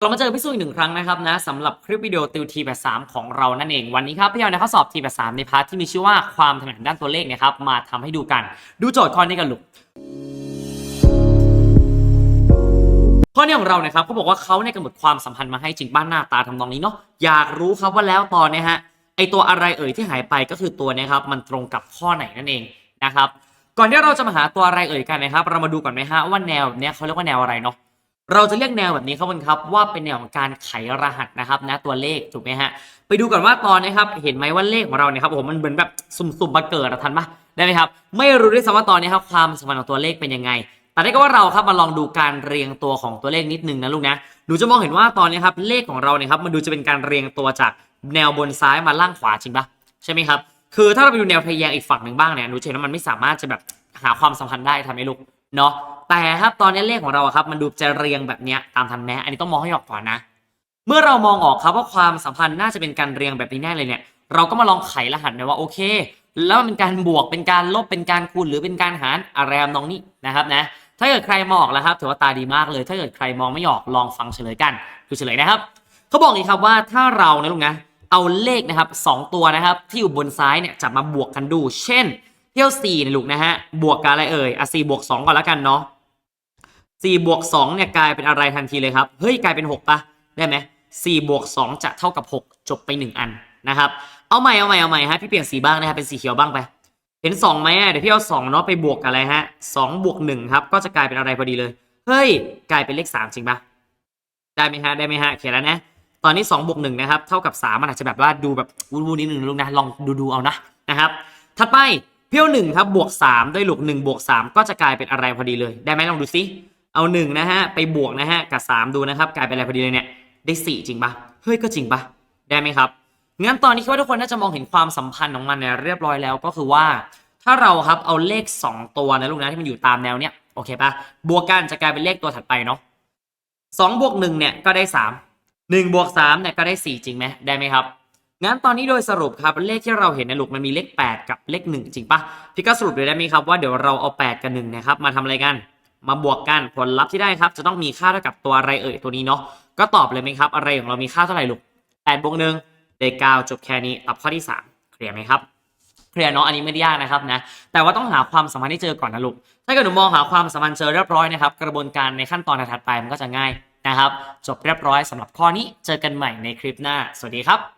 เรามาเจอพี่สู้อีกหนึ่งครั้งนะครับนะสำหรับคลิปวิดีโอติวทีแบบสามของเรานั่นเองวันนี้ครับพี่เอาในข้อสอบทีแบบสามในพาร์ทที่มีชื่อว่าความถนัดด้านตัวเลขนะครับมาทำให้ดูกัน ดูโจทย์ข้อนี้กันลูกข้อนี้ของเรานี่ยครับเขาบอกว่าเขาเนี่ยกำหนดความสัมพันธ์มาให้จริงบ้านหน้าตาทำนองนี้เนาะอยากรู้ครับว่าแล้วตอนเนี้ยฮะไอตัวอะไรเอ่ยที่หายไปก็คือตัวเนี้ครับมันตรงกับข้อไหนนั่นเองนะครับก่อนที่เราจะมาหาตัวอะไรเอ่ยกันนะครับ เรามาดูก่อนไหมฮะว่าแนวเนี้ยเขาเรียกว่าแนวอะไรเนาะ เราจะเรียกแนวแบบนี้ครับคุณครับว่าเป็นแนวของการไขรหัสนะครับนะตัวเลขถูกไหมฮะไปดูก่อนว่าตอนนี้ครับ เห็นไหมว่าเลขของเราเนี่ยครับโอ้โหมันเหมือนแบบสุ่มๆมาเกิดอะทันปะได้ไหมครับ ไม่รู้ด้วยซ้ำว่าตอนนี้ครับความสัมพันธ์ของตัวเลขเป็นยังไง แต่ได้ก็ว่าเราครับมาลองดูการเรียงตัวของตัวเลขนิดนึงนะลูกนะหนูจะมองเห็นว่าตอนนี้ครับเลขของเราเนี่ยครับมันดูจะเป็นการเรียงตัวจากแนวบนซ้ายมาล่างขวาจริงปะใช่ไหมครับคือถ้าเราไปดูแนวทะแยงอีกฝั่งหนึ่งบ้างเนี่ยหนูจะเห็นว่ามันไม่สามารถจะแบบหาความสัมพันธ์ได้ทำให้ลูก เนาะแต่ครับตอนนี้เลขของเราครับมันดูจะเรียงแบบเนี้ยตามทันแม้อันนี้ต้องมองให้ออกก่อนนะ เมื่อเรามองออกครับว่าความสัมพันธ์น่าจะเป็นการเรียงแบบนี้แน่เลยเนี่ย เราก็มาลองไขรหัสนะว่าโอเค แล้วมันเป็นการบวกเป็นการลบเป็นการคูณหรือเป็นการหารอะไรทำนองนี้นะครับนะถ้าเกิดใครมองออกแล้วครับถือว่าตาดีมากเลย ถ้าเกิดใครมองไม่ออกลองฟังเฉลยกันดูเฉลยนะครับเขาบอกอีกครับว่าถ้าเรานะลูกนะเอาเลขนะครับสองตัวนะครับที่อยู่บนซ้ายเนี่ยจับมาบวกกันดู เช่น ที่ยว4เนี่ยลูกนะฮะ บวกกับอะไรเอ่ยอะ4บวก2ก่อนแล้วกันเนาะสี่บวกสองเนี่ยกลายเป็นอะไรทันทีเลยครับ เฮ้ยกลายเป็นหกปะได้ไหมสี่บวกสองจะเท่ากับหกจบไปหนึ่งอันนะครับ เอาใหม่เอาใหม่เอาใหม่ฮะพี่เปลี่ยนสีบ้างนะครับเป็นสีเขียวบ้างไป เห็นสองไหมเดี๋ยวพี่เอาสองเนาะไปบวกกับอะไรฮะสองบวกหนึ่งครับ ก็จะกลายเป็นอะไรพอดีเลย เฮ้ย กลายเป็นเลขสามจริงปะได้ไหมฮะได้ไหมฮะเขียนแล้วนะ ตอนนี้2บวกหนึ่งนะครับเท่ากับ3มันอาจจะแบบว่าดูแบบวุ่นๆนิดนึงลูกนะลองดูดูเอานะนะครับถัดไป เพี้ยวหนึ่งครับบวก3ด้วยลูก1บวก3ก็จะกลายเป็นอะไรพอดีเลย ได้ไหมลองดูซิเอา1นะฮะไปบวกนะฮะกับ3ดูนะครับกลายเป็นอะไรพอดีเลยเนี่ยได้4จริงปะเฮ้ยก็จริงปะได้ไหมครับงั้นตอนนี้คิดว่าทุกคนน่าจะมองเห็นความสัมพันธ์ของมันเนี่ยเรียบร้อยแล้วก็คือว่า ถ้าเราครับเอาเลข 2 ตัวนะลูกนะที่มันอยู่ตามแนวเนี้ยโอเคปะบวกกันจะกลายเป็นเลขตัวถัดไปเนาะสองบวกหนึ่งเนี่ยก็ได้สามหนึ่งบวกสามเนี่ยก็ได้สี่จริงไหมได้ไหมครับ งั้นตอนนี้โดยสรุปครับเลขที่เราเห็นในลูกมันมีเลข 8 กับเลข 1 จริงปะพี่ก็สรุปเลยได้ไหมครับว่าเดี๋ยวเราเอา 8 กับ1นะครับมาทำอะไรกัน มาบวกกันผลลัพธ์ที่ได้ครับ จะต้องมีค่าเท่ากับตัวอะไรเอ่ยตัวนี้เนาะก็ตอบเลยไหมครับอะไรของเรามีค่าเท่าไหร่ลูก8บวก1ได้9จบแค่นี้ตอบข้อที่ 3 เคลียร์ไหมครับเคลียร์เนาะอันนี้ไม่ได้ยากนะครับนะแต่ว่าต้องหาความสัมพันธ์ให้เจอก่อนนะลูกถ้าเกิดหนูมองหาความสัมพันธ์เจอเรียบร้อยนะครับกระบวนการในขั้นตอนถัดไปมันก็จะง่ายนะครับ จบเรียบร้อยสำหรับข้อนี้เจอกันใหม่ในคลิปหน้า สวัสดีครับ